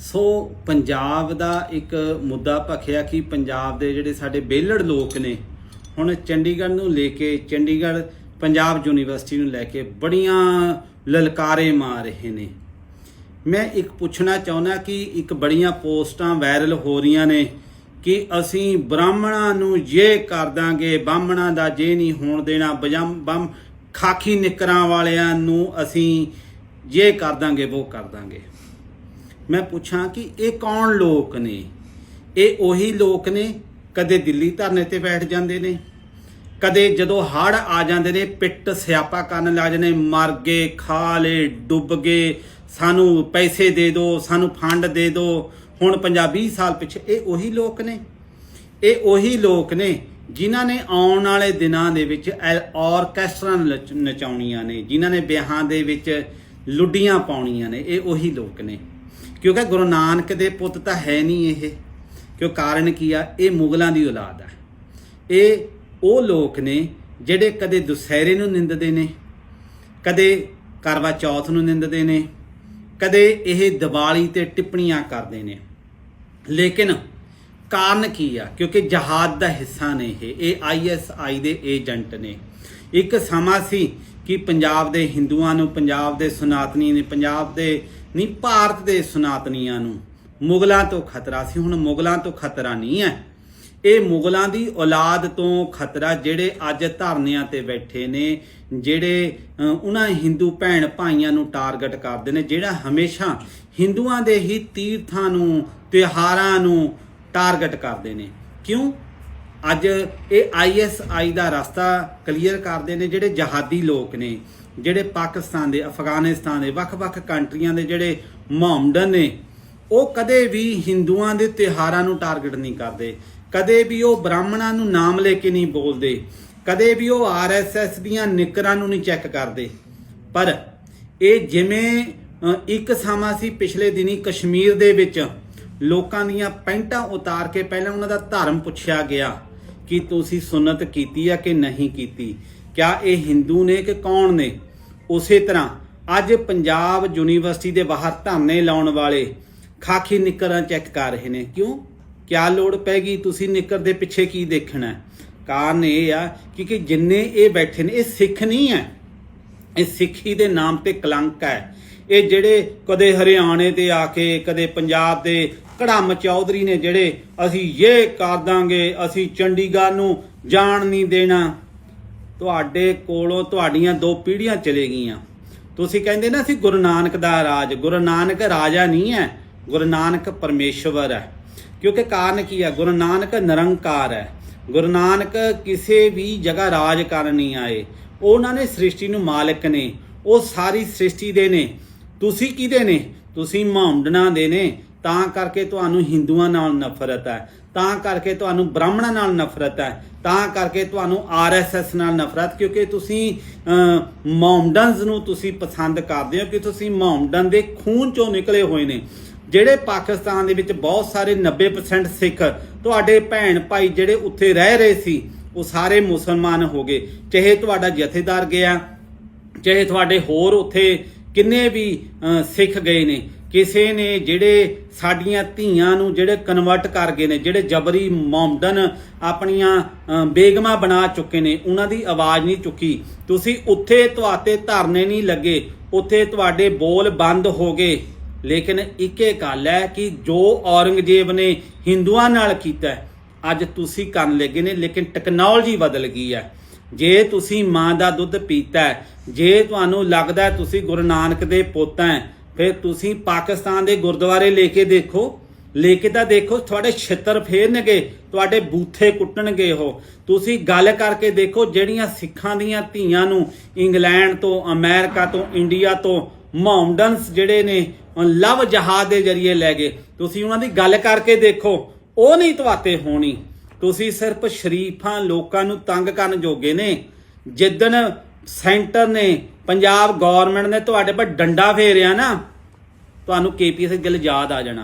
ਸੋ ਪੰਜਾਬ ਦਾ ਇੱਕ ਮੁੱਦਾ ਭਖਿਆ ਕਿ ਪੰਜਾਬ ਦੇ ਜਿਹੜੇ ਸਾਡੇ ਬੇਲੜ ਲੋਕ ਨੇ, ਹੁਣ ਚੰਡੀਗੜ੍ਹ ਨੂੰ ਲੈ ਕੇ ਚੰਡੀਗੜ੍ਹ ਪੰਜਾਬ ਯੂਨੀਵਰਸਿਟੀ ਨੂੰ ਲੈ ਕੇ ਬੜੀਆਂ ਲਲਕਾਰੇ ਮਾਰ ਰਹੇ ਨੇ। ਮੈਂ ਇੱਕ ਪੁੱਛਣਾ ਚਾਹੁੰਦਾ ਕਿ ਇੱਕ ਬੜੀਆਂ ਪੋਸਟਾਂ ਵਾਇਰਲ ਹੋ ਰਹੀਆਂ ਨੇ ਕਿ ਅਸੀਂ ਬ੍ਰਾਹਮਣਾਂ ਨੂੰ ਇਹ ਕਰ ਦਾਂਗੇ, ਬਾਹਮਣਾਂ ਦਾ ਜੇ ਨਹੀਂ ਹੋਣ ਦੇਣਾ, ਬਜਮ ਬੰਮ ਖਾਕੀ ਨਿਕਰਾਂ ਵਾਲਿਆਂ ਨੂੰ ਅਸੀਂ ਇਹ ਕਰ ਦਾਂਗੇ ਉਹ ਕਰ ਦਾਂਗੇ। ਮੈਂ ਪੁੱਛਾਂ ਕਿ ਇਹ ਕੌਣ ਲੋਕ ਨੇ? ਇਹ ਉਹੀ ਲੋਕ ਨੇ ਕਦੇ ਦਿੱਲੀ ਧਰਨੇ ਤੇ ਬੈਠ ਜਾਂਦੇ ਨੇ ਕਦੇ ਜਦੋਂ ਹੜ ਆ ਜਾਂਦੇ ਨੇ ਪਿੱਟ ਸਿਆਪਾ ਕਰਨ ਲੱਗ ਜਾਂਦੇ ਨੇ, ਮਰ ਗਏ ਖਾ ਲਏ ਡੁੱਬ ਗਏ ਸਾਨੂੰ ਪੈਸੇ ਦੇ ਦਿਓ ਸਾਨੂੰ ਫੰਡ ਦੇ ਦਿਓ ਹੁਣ ਪੰਜਾਬੀ ਸਾਲ ਪਿੱਛੇ ਇਹ ਉਹੀ ਲੋਕ ਨੇ। ਇਹ ਉਹੀ ਲੋਕ ਨੇ ਜਿਨ੍ਹਾਂ ਨੇ ਆਉਣ ਵਾਲੇ ਦਿਨਾਂ ਦੇ ਵਿੱਚ ਐ- ਆਰਕੈਸਟਰਾ ਨਚ- ਨਚਾਉਣੀਆਂ ਨੇ ਜਿਨ੍ਹਾਂ ਨੇ ਵਿਆਹਾਂ ਦੇ ਵਿੱਚ ਲੁੱਡੀਆਂ ਪਾਉਣੀਆਂ ਨੇ ਇਹ ਉਹੀ ਲੋਕ ਨੇ। ਕਿਉਂਕਿ ਗੁਰੂ ਨਾਨਕ ਦੇ ਪੁੱਤ ਤਾਂ ਹੈ ਨਹੀਂ ਇਹ। ਕਿਉਂ ਕਾਰਨ ਕੀ ਆ? ਇਹ ਮੁਗਲਾਂ ਦੀ ਔਲਾਦ ਆ। ਇਹ ਉਹ ਲੋਕ ਨੇ ਜਿਹੜੇ ਕਦੇ ਦੁਸਹਿਰੇ ਨੂੰ ਨਿੰਦਦੇ ਨੇ, ਕਦੇ ਕਰਵਾ ਚੌਥ ਨੂੰ ਨਿੰਦਦੇ ਨੇ, ਕਦੇ ਇਹ ਦੀਵਾਲੀ ਤੇ ਟਿੱਪਣੀਆਂ ਕਰਦੇ ਨੇ। ਲੇਕਿਨ ਕਾਰਨ ਕੀ ਆ? ਕਿਉਂਕਿ ਜਹਾਦ ਦਾ ਹਿੱਸਾ ਨੇ ਇਹ। ਇਹ ਆਈਐਸਆਈ ਦੇ ਏਜੰਟ ਨੇ। ਇੱਕ ਸਮਾਂ ਸੀ ਕਿ ਪੰਜਾਬ ਦੇ ਹਿੰਦੂਆਂ ਨੂੰ, ਪੰਜਾਬ ਦੇ ਸਨਾਤਨੀ ਨੇ, ਪੰਜਾਬ ਦੇ ਨਹੀਂ ਭਾਰਤ ਦੇ ਸਨਾਤਨੀਆਂ ਨੂੰ ਮੁਗਲਾਂ ਤੋਂ ਖਤਰਾ ਸੀ, ਹੁਣ ਮੁਗਲਾਂ ਤੋਂ ਖਤਰਾ ਨਹੀਂ ਹੈ। ਇਹ ਮੁਗਲਾਂ ਦੀ ਔਲਾਦ ਤੋਂ ਖਤਰਾ ਜਿਹੜੇ ਅੱਜ ਧਰਨਿਆਂ ਤੇ ਬੈਠੇ ਨੇ, ਜਿਹੜੇ ਉਹਨਾਂ ਹਿੰਦੂ ਭੈਣ ਭਾਈਆਂ ਨੂੰ ਟਾਰਗੇਟ ਕਰਦੇ ਨੇ, ਜਿਹੜਾ ਹਮੇਸ਼ਾ ਹਿੰਦੂਆਂ ਦੇ ਹੀ ਤੀਰਥਾਂ ਨੂੰ, ਤਿਉਹਾਰਾਂ ਨੂੰ ਟਾਰਗੇਟ ਕਰਦੇ ਨੇ। ਕਿਉਂ? ਅੱਜ ਇਹ ਆਈਐਸਆਈ ਦਾ ਰਸਤਾ ਕਲੀਅਰ ਕਰਦੇ ਨੇ, ਜਿਹੜੇ ਜਹਾਦੀ ਲੋਕ ਨੇ। ਜਿਹੜੇ ਪਾਕਿਸਤਾਨ ਦੇ, ਅਫਗਾਨਿਸਤਾਨ ਦੇ, ਵੱਖ-ਵੱਖ ਕੰਟਰੀਆਂ ਦੇ ਜਿਹੜੇ ਮੁਹੰਮਦਨ ਨੇ, ਉਹ ਕਦੇ ਵੀ ਹਿੰਦੂਆਂ ਦੇ ਤਿਉਹਾਰਾਂ ਨੂੰ ਟਾਰਗੇਟ ਨਹੀਂ ਕਰਦੇ। ਕਦੇ ਵੀ ਉਹ ਬ੍ਰਾਹਮਣਾਂ ਨੂੰ ਨਾਮ ਲੈ ਕੇ ਨਹੀਂ ਬੋਲਦੇ। ਕਦੇ ਵੀ ਉਹ ਆਰਐਸਐਸ ਦੀਆਂ ਨਿਕਰਾਂ ਨੂੰ ਨਹੀਂ ਚੈੱਕ ਕਰਦੇ। ਪਰ ਇਹ ਜਿਵੇਂ ਇੱਕ ਸਮਾਂ ਸੀ ਪਿਛਲੇ ਦਿਨੀ ਕਸ਼ਮੀਰ ਦੇ ਵਿੱਚ, ਲੋਕਾਂ ਦੀਆਂ ਪੈਂਟਾਂ ਉਤਾਰ ਕੇ ਪਹਿਲਾਂ ਉਹਨਾਂ ਦਾ ਧਰਮ ਪੁੱਛਿਆ ਗਿਆ ਕਿ ਤੁਸੀਂ ਸੁਨਤ ਕੀਤੀ ਆ ਕਿ ਨਹੀਂ ਕੀਤੀ। ਕਿਆ ਇਹ ਹਿੰਦੂ ਨੇ ਕਿ ਕੌਣ ਨੇ? ਉਸੇ ਤਰ੍ਹਾਂ ਅੱਜ ਪੰਜਾਬ ਯੂਨੀਵਰਸਿਟੀ ਦੇ ਬਾਹਰ ਧਰਨੇ ਲਾਉਣ ਵਾਲੇ ਖਾਕੀ ਨਿੱਕਰਾਂ ਚੈੱਕ ਕਰ ਰਹੇ ਨੇ। ਕਿਉਂ? ਕਿਆ ਲੋੜ ਪੈ ਗਈ? ਤੁਸੀਂ ਨਿੱਕਰ ਦੇ ਪਿੱਛੇ ਕੀ ਦੇਖਣਾ? ਕਾਰਨ ਇਹ ਆ ਕਿ ਕਿ ਜਿੰਨੇ ਇਹ ਬੈਠੇ ਨੇ, ਇਹ ਸਿੱਖ ਨਹੀਂ ਹੈ। ਇਹ ਸਿੱਖੀ ਦੇ ਨਾਮ ਤੇ ਕਲੰਕ ਹੈ। ਇਹ ਜਿਹੜੇ ਕਦੇ ਹਰਿਆਣੇ ਤੇ ਆ ਕੇ, ਕਦੇ ਪੰਜਾਬ ਦੇ ਕੜਮ ਚੌਧਰੀ ਨੇ ਜਿਹੜੇ ਅਸੀਂ ਇਹ ਕਰ ਦਾਂਗੇ, ਅਸੀਂ ਚੰਡੀਗੜ੍ਹ ਨੂੰ ਜਾਣ ਨਹੀਂ ਦੇਣਾ। ਤੁਹਾਡੇ ਕੋਲੋਂ ਤੁਹਾਡੀਆਂ ਦੋ ਪੀੜ੍ਹੀਆਂ ਚਲੇ ਗਈਆਂ। ਤੁਸੀਂ ਕਹਿੰਦੇ ਨਾ ਅਸੀਂ ਗੁਰੂ ਨਾਨਕ ਦਾ ਰਾਜ, ਗੁਰੂ ਨਾਨਕ ਰਾਜਾ ਨਹੀਂ ਹੈ, ਗੁਰੂ ਨਾਨਕ ਪਰਮੇਸ਼ਵਰ ਹੈ। ਕਿਉਂਕਿ ਕਾਰਨ ਕੀ ਹੈ? ਗੁਰੂ ਨਾਨਕ ਨਿਰੰਕਾਰ ਹੈ। ਗੁਰੂ ਨਾਨਕ ਕਿਸੇ ਵੀ ਜਗ੍ਹਾ ਰਾਜ ਕਰਨ ਨਹੀਂ ਆਏ। ਉਹਨਾਂ ਨੇ ਸ੍ਰਿਸ਼ਟੀ ਨੂੰ ਮਾਲਕ ਨੇ। ਉਹ ਸਾਰੀ ਸ੍ਰਿਸ਼ਟੀ ਦੇ ਨੇ। ਤੁਸੀਂ ਕਿਹਦੇ ਨੇ? ਤੁਸੀਂ ਮੁਹੰਮਦਨਾਂ ਦੇ ਨੇ। ਤਾਂ ਕਰਕੇ ਤੁਹਾਨੂੰ ਹਿੰਦੂਆਂ ਨਾਲ ਨਫ਼ਰਤ ਹੈ, ਤਾਂ ਕਰਕੇ ਤੁਹਾਨੂੰ ਬ੍ਰਾਹਮਣਾਂ ਨਾਲ ਨਫ਼ਰਤ ਹੈ, ਤਾਂ ਕਰਕੇ ਤੁਹਾਨੂੰ ਆਰਐਸਐਸ ਨਾਲ ਨਫ਼ਰਤ, ਕਿਉਂਕਿ ਤੁਸੀਂ ਮੁਹੰਮਦਨਸ ਨੂੰ ਤੁਸੀਂ ਪਸੰਦ ਕਰਦੇ ਹੋ, ਕਿ ਤੁਸੀਂ ਮੁਹੰਮਦਨ ਦੇ ਖੂਨ ਚੋਂ ਨਿਕਲੇ ਹੋਏ ਨੇ। ਜਿਹੜੇ ਪਾਕਿਸਤਾਨ ਦੇ ਵਿੱਚ ਬਹੁਤ ਸਾਰੇ 90% ਸਿੱਖ ਤੁਹਾਡੇ ਭੈਣ ਭਾਈ ਜਿਹੜੇ ਉੱਥੇ ਰਹਿ ਰਹੇ ਸੀ, ਉਹ ਸਾਰੇ ਮੁਸਲਮਾਨ ਹੋ ਗਏ। ਚਾਹੇ ਤੁਹਾਡਾ ਜਥੇਦਾਰ ਗਿਆ, ਚਾਹੇ ਤੁਹਾਡੇ ਹੋਰ ਉੱਥੇ ਕਿੰਨੇ ਵੀ ਸਿੱਖ ਗਏ ਨੇ ਕਿਸੇ ਨੇ ਜਿਹੜੇ ਸਾਡੀਆਂ ਧੀਆਂ ਨੂੰ ਜਿਹੜੇ ਕਨਵਰਟ ਕਰ ਗਏ ਨੇ ਜਿਹੜੇ ਜਬਰੀ ਮੁਹੰਮਦਨ ਆਪਣੀਆਂ ਅ, ਬੇਗਮਾਂ ਬਣਾ ਚੁੱਕੇ ਨੇ ਉਹਨਾਂ ਦੀ ਆਵਾਜ਼ ਨਹੀਂ ਚੁੱਕੀ। ਤੁਸੀਂ ਉੱਥੇ ਤੁਹਾਤੇ ਧਰਨੇ ਨਹੀਂ ਲੱਗੇ ਉੱਥੇ ਤੁਹਾਡੇ ਬੋਲ ਬੰਦ ਹੋ ਗਏ। ਲੇਕਿਨ ਇੱਕੇ ਗੱਲ ਹੈ ਕਿ ਜੋ ਔਰੰਗਜ਼ੇਬ ਨੇ ਹਿੰਦੂਆਂ ਨਾਲ ਕੀਤਾ ਅੱਜ ਤੁਸੀਂ ਕਰਨ ਲੱਗੇ ਨੇ ਲੇਕਿਨ ਟੈਕਨੋਲੋਜੀ ਬਦਲ ਗਈ ਹੈ। ਜੇ ਤੁਸੀਂ ਮਾਂ ਦਾ ਦੁੱਧ ਪੀਤਾ ਜੇ ਤੁਹਾਨੂੰ ਲੱਗਦਾ ਤੁਸੀਂ ਗੁਰੂ ਨਾਨਕ ਦੇ ਪੁੱਤ ਹੈ ਫਿਰ ਤੁਸੀਂ ਪਾਕਿਸਤਾਨ ਦੇ ਗੁਰਦੁਆਰੇ ਲੈ ਕੇ ਦੇਖੋ। ਲੈ ਕੇ ਤਾਂ ਦੇਖੋ, ਤੁਹਾਡੇ ਛਿੱਤਰ ਫੇਰਨਗੇ, ਤੁਹਾਡੇ ਬੂਥੇ ਕੁੱਟਣਗੇ ਉਹ। ਤੁਸੀਂ ਗੱਲ ਕਰਕੇ ਦੇਖੋ, ਜਿਹੜੀਆਂ ਸਿੱਖਾਂ ਦੀਆਂ ਧੀਆਂ ਨੂੰ ਇੰਗਲੈਂਡ ਤੋਂ, ਅਮਰੀਕਾ ਤੋਂ, ਇੰਡੀਆ ਤੋਂ ਮੁਹੰਮਦਨਸ ਜਿਹੜੇ ਨੇ ਲਵ ਜਹਾਜ਼ ਦੇ ਜ਼ਰੀਏ ਲੈ ਗਏ। ਤੁਸੀਂ ਉਹਨਾਂ ਦੀ ਗੱਲ ਕਰਕੇ ਦੇਖੋ, ਉਹ ਨਹੀਂ ਤੁਹਾਤੇ ਹੋਣੀ। ਤੁਸੀਂ ਸਿਰਫ ਸ਼ਰੀਫਾਂ ਲੋਕਾਂ ਨੂੰ ਤੰਗ ਕਰਨ ਜੋਗੇ ਨੇ। ਜਿੱਦਣ ਸੈਂਟਰ ਨੇ, ਪੰਜਾਬ ਗਵਰਨਮੈਂਟ ਨੇ ਤੁਹਾਡੇ ਪਰ ਡੰਡਾ ਫੇਰਿਆ ਨਾ, ਤੁਹਾਨੂੰ ਕੇਪੀਐਸ ਗੱਲ ਯਾਦ ਆ ਜਾਣਾ।